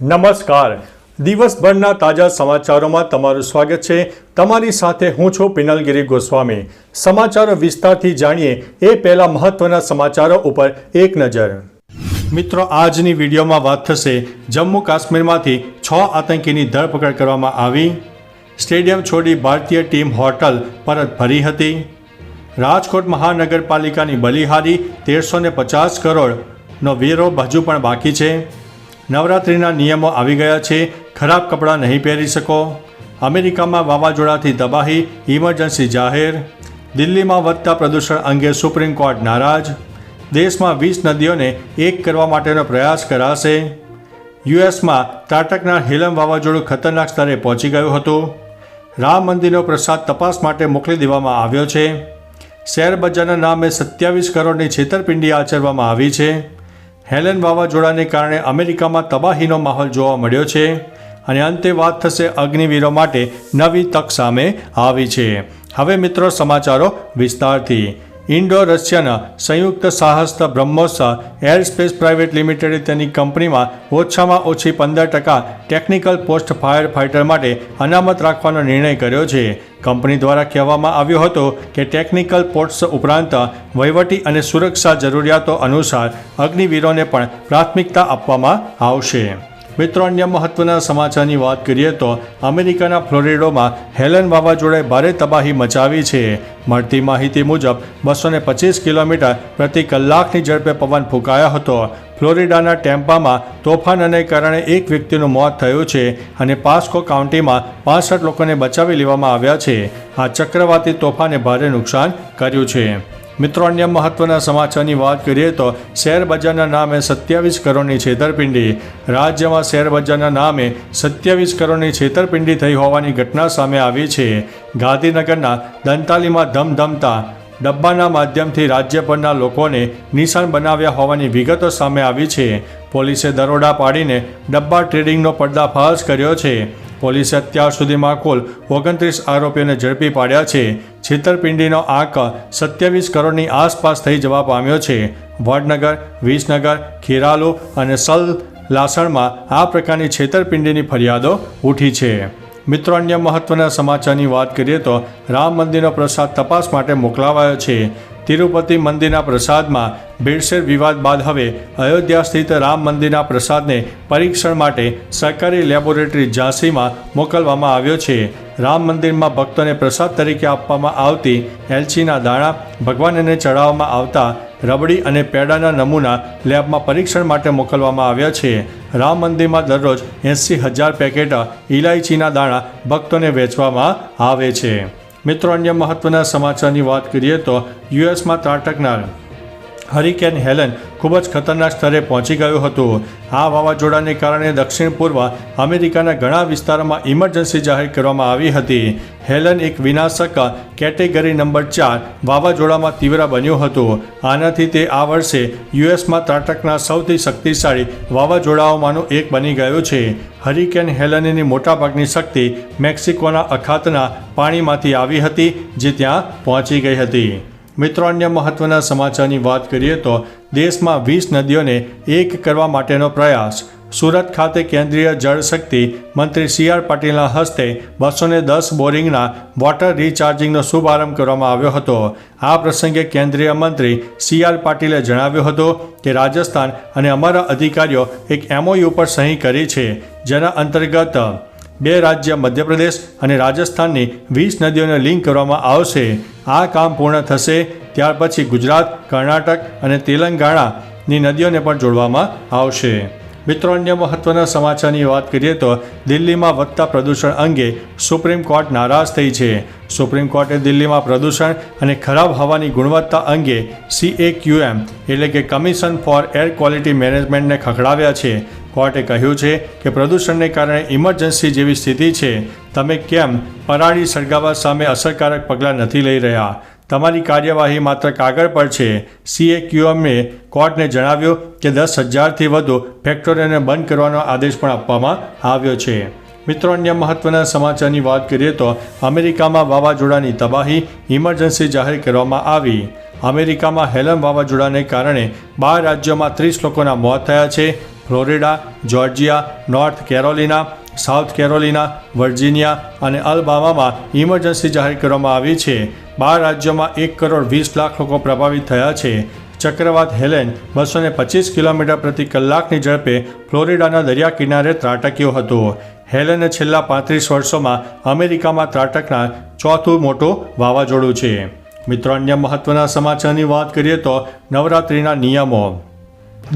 નમસ્કાર. દિવસભરના તાજા સમાચારોમાં તમારું સ્વાગત છે. તમારી સાથે હું છું પિનલગીરી ગોસ્વામી. સમાચારો વિસ્તારથી જાણીએ એ પહેલા મહત્વના સમાચારો ઉપર એક નજર. મિત્રો, આજની વિડીયોમાં વાત થશે જમ્મુ કાશ્મીરમાંથી છ આતંકીની ધરપકડ કરવામાં આવી. સ્ટેડિયમ છોડી ભારતીય ટીમ હોટલ પરત ફરી હતી. રાજકોટ મહાનગરપાલિકાની બલિહારી તેરસો પચાસ કરોડનો વેરો હજુ પણ બાકી છે. નવરાત્રિના નિયમો આવી ગયા છે. ખરાબ કપડાં નહીં પહેરી શકો. અમેરિકામાં વાવાઝોડાથી તબાહી, ઇમરજન્સી જાહેર. દિલ્હીમાં વધતા પ્રદૂષણ અંગે સુપ્રીમ કોર્ટ નારાજ. દેશમાં વીસ નદીઓને એક કરવા માટેનો પ્રયાસ કરાશે. યુએસમાં ત્રાટકના હિલમ વાવાઝોડું ખતરનાક સ્તરે પહોંચી ગયું હતું. રામ મંદિરનો પ્રસાદ તપાસ માટે મોકલી દેવામાં આવ્યો છે. શેર બજારના નામે સત્યાવીસ કરોડની છેતરપિંડી આચરવામાં આવી છે. હેલેન વાવાઝોડાને કારણે અમેરિકામાં તબાહીનો માહોલ જોવા મળ્યો છે અને અંતે વાત થશે અગ્નિવીરો માટે નવી તક સામે આવી છે. હવે મિત્રો સમાચારો વિસ્તારથી. ઇન્ડો રશિયાના સંયુક્ત સાહસતા બ્રહ્મોસ એરસ્પેસ પ્રાઇવેટ લિમિટેડે તેની કંપનીમાં ઓછામાં ઓછી પંદર ટકા ટેકનિકલ પોસ્ટ ફાયર ફાઇટર માટે અનામત રાખવાનો નિર્ણય કર્યો છે. કંપની દ્વારા કહેવામાં આવ્યો હતો કે ટેકનિકલ પોસ્ટ ઉપરાંત વહીવટી અને સુરક્ષા જરૂરિયાતો અનુસાર અગ્નિવીરોને પણ પ્રાથમિકતા આપવામાં આવશે. મિત્રો, અન્ય મહત્વના સમાચારની વાત કરીએ તો અમેરિકાના ફ્લોરિડોમાં હેલન વાવાઝોડાએ ભારે તબાહી મચાવી છે. મળતી માહિતી મુજબ બસો ને પચીસ કિલોમીટર પ્રતિ કલાકની ઝડપે પવન ફૂંકાયો હતો. ફ્લોરિડાના ટેમ્પામાં તોફાનને કારણે એક વ્યક્તિનું મોત થયું છે અને પાસ્કો કાઉન્ટીમાં પાસઠ લોકોને બચાવી લેવામાં આવ્યા છે. આ ચક્રવાતી તોફાને ભારે નુકસાન કર્યું છે. મિત્રો, અન્ય મહત્વના સમાચારની વાત કરીએ તો શેરબજારના નામે સત્યાવીસ કરોડની છેતરપિંડી. રાજ્યમાં શેરબજારના નામે સત્યાવીસ કરોડની છેતરપિંડી થઈ હોવાની ઘટના સામે આવી છે. ગાંધીનગરના દંતાલીમાં ધમધમતા ડબ્બાના માધ્યમથી રાજ્ય પરના લોકોને નિશાન બનાવ્યા હોવાની વિગતો સામે આવી છે. પોલીસે દરોડા પાડીને ડબ્બા ટ્રેડિંગનો પર્દાફાશ કર્યો છે. પોલીસે અત્યાર સુધીમાં કુલ ઓગણત્રીસ આરોપીઓને ઝડપી પાડ્યા છે. છેતરપિંડીનો આંક સત્યાવીસ કરોડની આસપાસ થઈ જવા પામ્યો છે. વડનગર, વિસનગર, ખેરાલુ અને સલ લાસણમાં આ પ્રકારની છેતરપિંડીની ફરિયાદો ઉઠી છે. મિત્રો, અન્ય મહત્વના સમાચારની વાત કરીએ તો રામ મંદિરનો પ્રસાદ તપાસ માટે મોકલાવાયો છે. તિરુપતિ મંદિરના પ્રસાદમાં ભેળસેળ વિવાદ બાદ હવે અયોધ્યા સ્થિત રામ મંદિરના પ્રસાદને પરીક્ષણ માટે સરકારી લેબોરેટરી ઝાંસીમાં મોકલવામાં આવ્યો છે. રામ મંદિરમાં ભક્તોને પ્રસાદ તરીકે આપવામાં આવતી એલચીના દાણા ભગવાનને ચડાવવામાં આવતા રબડી અને પેડાના નમૂના લેબમાં પરીક્ષણ માટે મોકલવામાં આવ્યા છે. રામ મંદિરમાં દરરોજ એંસી હજાર પેકેટ ઇલાયચીના દાણા ભક્તોને વેચવામાં આવે છે. મિત્રો, અન્ય મહત્વના સમાચારની વાત કરીએ તો યુએસમાં ત્રાટકનાર હરિકેન હેલન ખૂબ જ ખતરનાક સ્તરે પહોંચી ગયું હતું. આ વાવાઝોડાને કારણે દક્ષિણ પૂર્વ અમેરિકાના ઘણા વિસ્તારોમાં ઇમરજન્સી જાહેર કરવામાં આવી હતી. હેલન એક વિનાશક કેટેગરી નંબર ચાર વાવાઝોડામાં તીવ્ર બન્યું હતું. આનાથી તે આ વર્ષે યુએસમાં ત્રાટકના સૌથી શક્તિશાળી વાવાઝોડાઓમાંનું એક બની ગયું છે. હરિકેન હેલનની મોટાભાગની શક્તિ મેક્સિકોના અખાતના પાણીમાંથી આવી હતી, જે ત્યાં પહોંચી ગઈ હતી. મિત્રો, અન્ય મહત્વના સમાચારની વાત કરીએ તો દેશમાં વીસ નદીઓને એક કરવા માટેનો પ્રયાસ. સુરત ખાતે કેન્દ્રીય જળશક્તિ મંત્રી સી આર પાટીલના હસ્તે બસો ને દસ બોરિંગના વોટર રિચાર્જિંગનો શુભારંભ કરવામાં આવ્યો હતો. આ પ્રસંગે કેન્દ્રીય મંત્રી સી આર પાટીલે જણાવ્યું હતું કે રાજસ્થાન અને અમારા અધિકારીઓ એક એમઓયુ પર સહી કરી છે, જેના અંતર્ગત બે રાજ્ય, મધ્યપ્રદેશ અને રાજસ્થાનની વીસ નદીઓને લિંક કરવામાં આવશે. આ કામ પૂર્ણ થશે, ત્યાર પછી ગુજરાત, કર્ણાટક અને તેલંગાણાની નદીઓને પણ જોડવામાં આવશે. મિત્રો, અન્ય મહત્વના સમાચારની વાત કરીએ તો દિલ્હીમાં વધતા પ્રદૂષણ અંગે સુપ્રીમ કોર્ટ નારાજ થઈ છે. સુપ્રીમ કોર્ટે દિલ્હીમાં પ્રદૂષણ અને ખરાબ હવાની ગુણવત્તા અંગે સીએક્યુએમ એટલે કે કમિશન ફોર એર ક્વોલિટી મેનેજમેન્ટને ખખડાવ્યા છે. કોર્ટે કહ્યું છે કે પ્રદૂષણને કારણે ઇમરજન્સી જેવી સ્થિતિ છે. તમે કેમ પરાળી સળગાવવા સામે અસરકારક પગલાં નથી લઈ રહ્યા? તમારી કાર્યવાહી માત્ર કાગળ પર છે. સીએક્યુએમએ કોર્ટને જણાવ્યું કે દસ હજારથી વધુ ફેક્ટરીઓને બંધ કરવાનો આદેશ પણ આપવામાં આવ્યો છે. મિત્રો, અન્ય મહત્વના સમાચારની વાત કરીએ તો અમેરિકામાં વાવાઝોડાની તબાહી ઇમરજન્સી જાહેર કરવામાં આવી. અમેરિકામાં હેલમ વાવાઝોડાને કારણે બાર રાજ્યોમાં ત્રીસ લોકોના મોત થયા છે. Florida Georgia North Carolina South Carolina, Virginia અને અલબામામાં ઇમરજન્સી જાહેર કરવામાં આવી છે. બાર રાજ્યોમાં એક કરોડ વીસ લાખ લોકો પ્રભાવિત થયા છે. ચક્રવાત હેલેન બસો ને પચીસ કિલોમીટર પ્રતિ કલાકની ઝડપે ફ્લોરિડાના દરિયા કિનારે ત્રાટક્યો હતો. હેલેન છેલ્લા પાંત્રીસ વર્ષોમાં અમેરિકામાં ત્રાટકનાર ચોથું મોટું વાવાઝોડું છે. મિત્રો, અન્ય મહત્વના સમાચારની વાત કરીએ તો નવરાત્રિના નિયમો.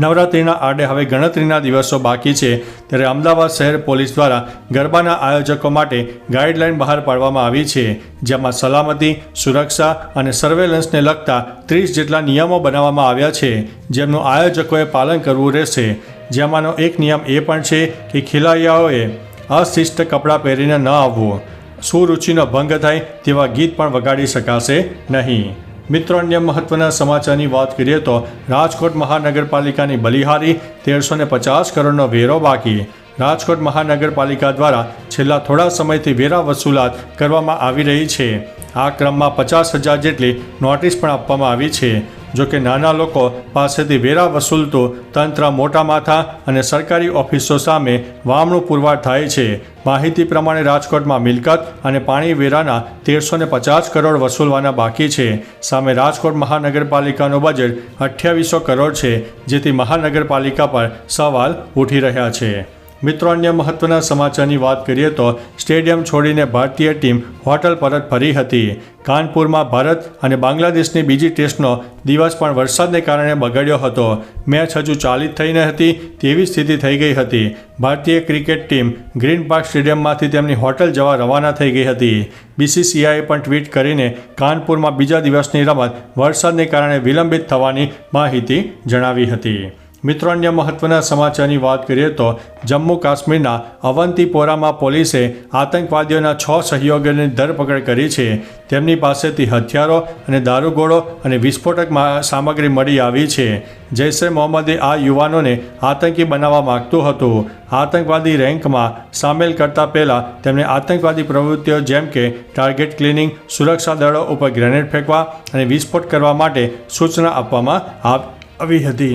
નવરાત્રિના આડે હવે ગણતરીના દિવસો બાકી છે ત્યારે અમદાવાદ શહેર પોલીસ દ્વારા ગરબાના આયોજકો માટે ગાઈડલાઈન બહાર પાડવામાં આવી છે, જેમાં સલામતી, સુરક્ષા અને સર્વેલન્સને લગતા ત્રીસ જેટલા નિયમો બનાવવામાં આવ્યા છે, જેમનું આયોજકોએ પાલન કરવું રહેશે. જેમાંનો એક નિયમ એ પણ છે કે ખેલૈયાઓએ અશિષ્ટ કપડાં પહેરીને ન આવવું. સુરુચિનો ભંગ થાય તેવા ગીત પણ વગાડી શકાશે નહીં. મિત્રો, અન્ય મહત્વના સમાચારની વાત કરીએ તો રાજકોટ મહાનગરપાલિકાની બલિહારી તેરસો ને પચાસ કરોડનો વેરો બાકી. રાજકોટ મહાનગરપાલિકા દ્વારા છેલ્લા થોડા સમયથી વેરા વસૂલાત કરવામાં આવી રહી છે. આ ક્રમમાં પચાસ હજાર જેટલી નોટિસ પણ આપવામાં આવી છે. જો કે નાના લોકો પાસેથી વેરા વસૂલતું તંત્ર મોટા માથા અને સરકારી ઓફિસો સામે વામણું પુરવાર થાય છે. માહિતી પ્રમાણે રાજકોટમાં મિલકત અને પાણી વેરાના તેરસો ને પચાસ કરોડ વસૂલવાના બાકી છે. સામે રાજકોટ મહાનગરપાલિકાનું બજેટ અઠ્યાવીસો કરોડ છે, જેથી મહાનગરપાલિકા પર સવાલ ઉઠી રહ્યા છે. મિત્રો, અન્ય મહત્વના સમાચારની વાત કરીએ તો સ્ટેડિયમ છોડીને ભારતીય ટીમ હોટલ પરત ફરી હતી. કાનપુરમાં ભારત અને બાંગ્લાદેશની બીજી ટેસ્ટનો દિવસ પણ વરસાદને કારણે બગડ્યો હતો. મેચ હજુ ચાલિત થઈ ન હતી તેવી સ્થિતિ થઈ ગઈ હતી. ભારતીય ક્રિકેટ ટીમ ગ્રીન પાર્ક સ્ટેડિયમમાંથી તેમની હોટલ જવા રવાના થઈ ગઈ હતી. બીસીસીઆઈએ પણ ટ્વીટ કરીને કાનપુરમાં બીજા દિવસની રમત વરસાદને કારણે વિલંબિત થવાની માહિતી જણાવી હતી. મિત્રો, અન્ય મહત્વના સમાચારની વાત કરીએ તો જમ્મુ કાશ્મીરના અવંતીપોરામાં પોલીસે આતંકવાદીઓના છ સહયોગીઓની ધરપકડ કરી છે. તેમની પાસેથી હથિયારો અને દારૂગોળો અને વિસ્ફોટક સામગ્રી મળી આવી છે. જૈશે મોહમ્મદે આ યુવાનોને આતંકી બનાવવા માગતું હતું. આતંકવાદી રેન્કમાં સામેલ કરતા પહેલાં તેમને આતંકવાદી પ્રવૃત્તિઓ જેમ કે ટાર્ગેટ ક્લિનિંગ, સુરક્ષા દળો ઉપર ગ્રેનેડ ફેંકવા અને વિસ્ફોટ કરવા માટે સૂચના આપવામાં આવી હતી.